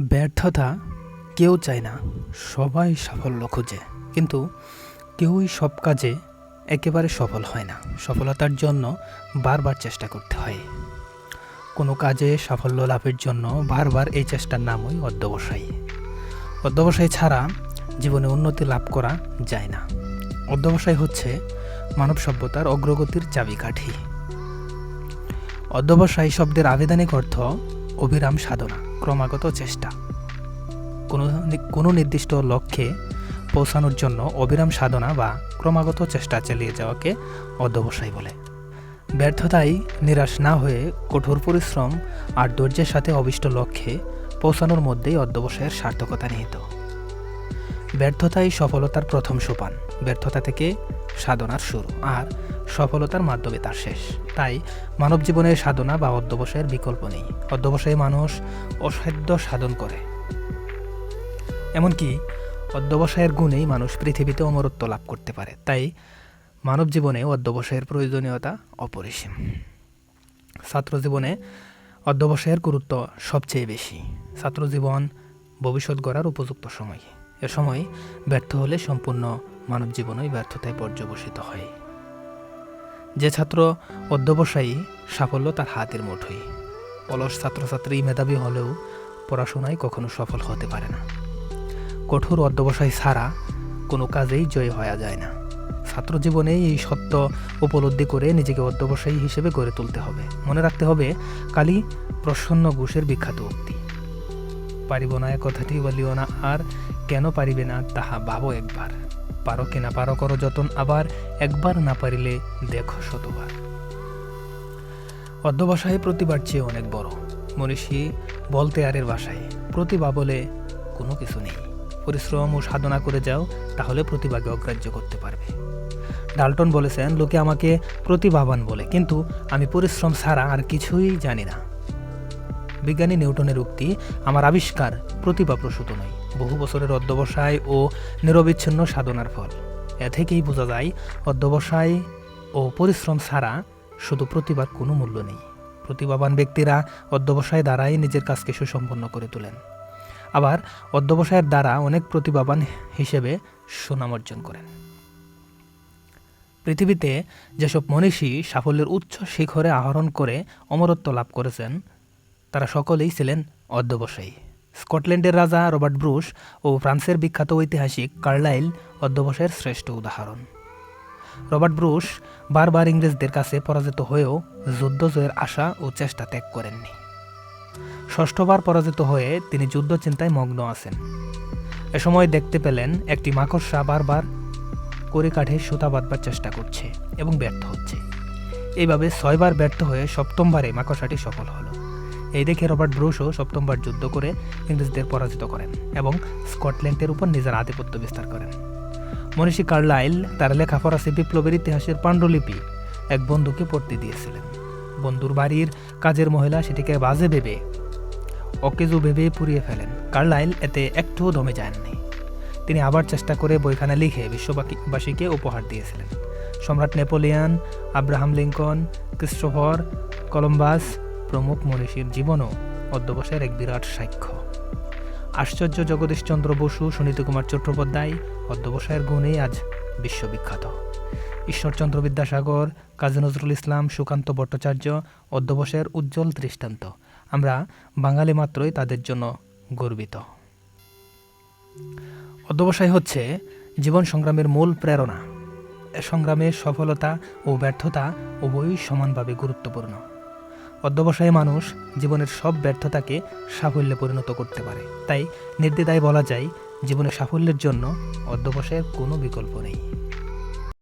ব্যর্থতা কেউ চায় না, সবাই সাফল্য খোঁজে। কিন্তু কেউই সব কাজে একেবারে সফল হয় না। সফলতার জন্য বারবার চেষ্টা করতে হয়। কোনো কাজে সাফল্য লাভের জন্য বারবার এই চেষ্টার নামই অধ্যবসায়ী। অধ্যবসায় ছাড়া জীবনে উন্নতি লাভ করা যায় না। অধ্যবসায় হচ্ছে মানব সভ্যতার অগ্রগতির চাবিকাঠি। অধ্যবসায়ী শব্দের আবেদনিক অর্থ অবিরাম সাধনা। ক্রমাগত চেষ্টা। কোনো কোনো নির্দিষ্ট লক্ষ্যে পৌঁছানোর জন্য অবিরাম সাধনা বা ক্রমাগত চেষ্টা চালিয়ে যাওয়াকে অধ্যবসায় বলে। ব্যর্থতায় নিরাশ না হয়ে কঠোর পরিশ্রম আর ধৈর্যের সাথে অবিষ্ট লক্ষ্যে পৌঁছানোর মধ্যেই অধ্যবসায়ের সার্থকতা নিহিত। ব্যর্থতাই সফলতার প্রথম সোপান। ব্যর্থতা থেকে সাধনার শুরু। আর সফলতার মাধ্যমে তার শেষ। তাই মানব জীবনের সাধনা বা অধ্যবসায়ের বিকল্প নেই। অধ্যবসায়ে মানুষ অসাধ্য সাধন করে। এমনকি অধ্যবসায়ের গুণেই মানুষ পৃথিবীতে অমরত্ব লাভ করতে পারে। তাই মানব জীবনে অধ্যবসায়ের প্রয়োজনীয়তা অপরিসীম। ছাত্র জীবনে অধ্যবসায়ের গুরুত্ব সবচেয়ে বেশি। ছাত্র জীবন ভবিষ্যৎ গড়ার উপযুক্ত সময়। এ সময় ব্যর্থ হলে সম্পূর্ণ মানব জীবনই ব্যর্থতায় পর্যবসিত হয়। যে ছাত্র অধ্যবসায়ী, সাফল্য তার হাতের মুঠোয়। অলস ছাত্রছাত্রী মেধাবী হলেও পড়াশোনায় কখনো সফল হতে পারে না। কঠোর অধ্যবসায় ছাড়া কোনো কাজেই জয় হওয়া যায় না। ছাত্র জীবনে এই সত্য উপলব্ধি করে নিজেকে অধ্যবসায়ী হিসেবে গড়ে তুলতে হবে। মনে রাখতে হবে কালী প্রসন্ন ঘোষের বিখ্যাত উক্তি। পারিব না কথাটি বলিও না, আর কেন পারিবে না তাহা ভাবো একবার। পারো কি না পারো করো যতন, আবার একবার না পারিলে দেখো শতবার। অধ্যবসায় প্রতিবার চেয়ে অনেক বড়। মনীষী বলতে আরের বাসায়, প্রতিভা বলে কোনো কিছু নেই। পরিশ্রম ও সাধনা করে যাও, তাহলে প্রতিভাকে অগ্রাহ্য করতে পারবে। ডাল্টন বলেছেন, লোকে আমাকে প্রতিভাবান বলে, কিন্তু আমি পরিশ্রম ছাড়া আর কিছুই জানি না। বিজ্ঞানী নিউটনের উক্তি, আমার আবিষ্কার প্রতিভা প্রসূত নয়। বহু বছরের অধ্যবসায় ও নিরবিচ্ছিন্ন সাধনার ফল। এ থেকেই বোঝা যায়, অধ্যবসায় ও পরিশ্রম ছাড়া শুধু প্রতিভার কোনো মূল্য নেই। প্রতিভাবান ব্যক্তিরা অধ্যবসায় দ্বারাই নিজের কাজকে সুসম্পন্ন করে তোলেন। আবার অধ্যবসায়ের দ্বারা অনেক প্রতিভাবান হিসেবে সুনাম অর্জন করেন। পৃথিবীতে যেসব মনীষী সাফল্যের উচ্চ শিখরে আহরণ করে অমরত্ব লাভ করেছেন, তারা সকলেই ছিলেন অধ্যবসায়ী। স্কটল্যান্ডের রাজা রবার্ট ব্রুশ ও ফ্রান্সের বিখ্যাত ঐতিহাসিক কার্লাইল অধ্যবসায়ের শ্রেষ্ঠ উদাহরণ। রবার্ট ব্রুশ বারবার ইংরেজদের কাছে পরাজিত হয়েও যুদ্ধ জয়ের আশা ও চেষ্টা ত্যাগ করেননি। ষষ্ঠবার পরাজিত হয়ে তিনি যুদ্ধ চিন্তায় মগ্ন আছেন। এ সময় দেখতে পেলেন একটি মাকড়সা বারবার করে কাঠে সুতা বাঁধবার চেষ্টা করছে এবং ব্যর্থ হচ্ছে। এইভাবে ছয়বার ব্যর্থ হয়ে সপ্তমবারে মাকড়সাটি সফল হলো। এই দেখে রবার্ট ব্রুশও সপ্তমবার যুদ্ধ করে ইংরেজদের পরাজিত করেন এবং স্কটল্যান্ডের উপর নিজের আধিপত্য বিস্তার করেন। মনীষী কার্লাইল তার লেখা ফরাসি বিপ্লবের ইতিহাসের পাণ্ডুলিপি এক বন্ধুকে পড়তে দিয়েছিলেন। বন্ধুর বাড়ির কাজের মহিলা সেটিকে বাজে ভেবে, অকেজু ভেবে পুড়িয়ে ফেলেন। কার্লাইল এতে একটুও দমে যাননি। তিনি আবার চেষ্টা করে বইখানা লিখে বিশ্ববাসীকে উপহার দিয়েছিলেন। সম্রাট Napoleon, Abraham Lincoln, Christopher Columbus প্রমুখ মনীষীর জীবনও অধ্যবসায়ের এক বিরাট সাক্ষ্য। আশ্চর্য জগদীশচন্দ্র বসু সুনীত কুমার চট্টোপাধ্যায় অধ্যবসায়ের গুণেই আজ বিশ্ববিখ্যাত। ঈশ্বরচন্দ্র বিদ্যাসাগর, কাজী নজরুল ইসলাম, সুকান্ত ভট্টাচার্য অধ্যবসায়ের উজ্জ্বল দৃষ্টান্ত। আমরা বাঙালি মাত্রই তাদের জন্য গর্বিত। অধ্যবসায় হচ্ছে জীবন সংগ্রামের মূল প্রেরণা। এ সংগ্রামে সফলতা ও ব্যর্থতা উভয়ই সমানভাবে গুরুত্বপূর্ণ। অধ্যবসায়ী মানুষ জীবনের সব ব্যর্থতাকে সাফল্যে পরিণত করতে পারে। তাই নির্দ্বিধায় বলা যায়, জীবনে সাফল্যের জন্য অধ্যবসায়ের কোনো বিকল্প নেই।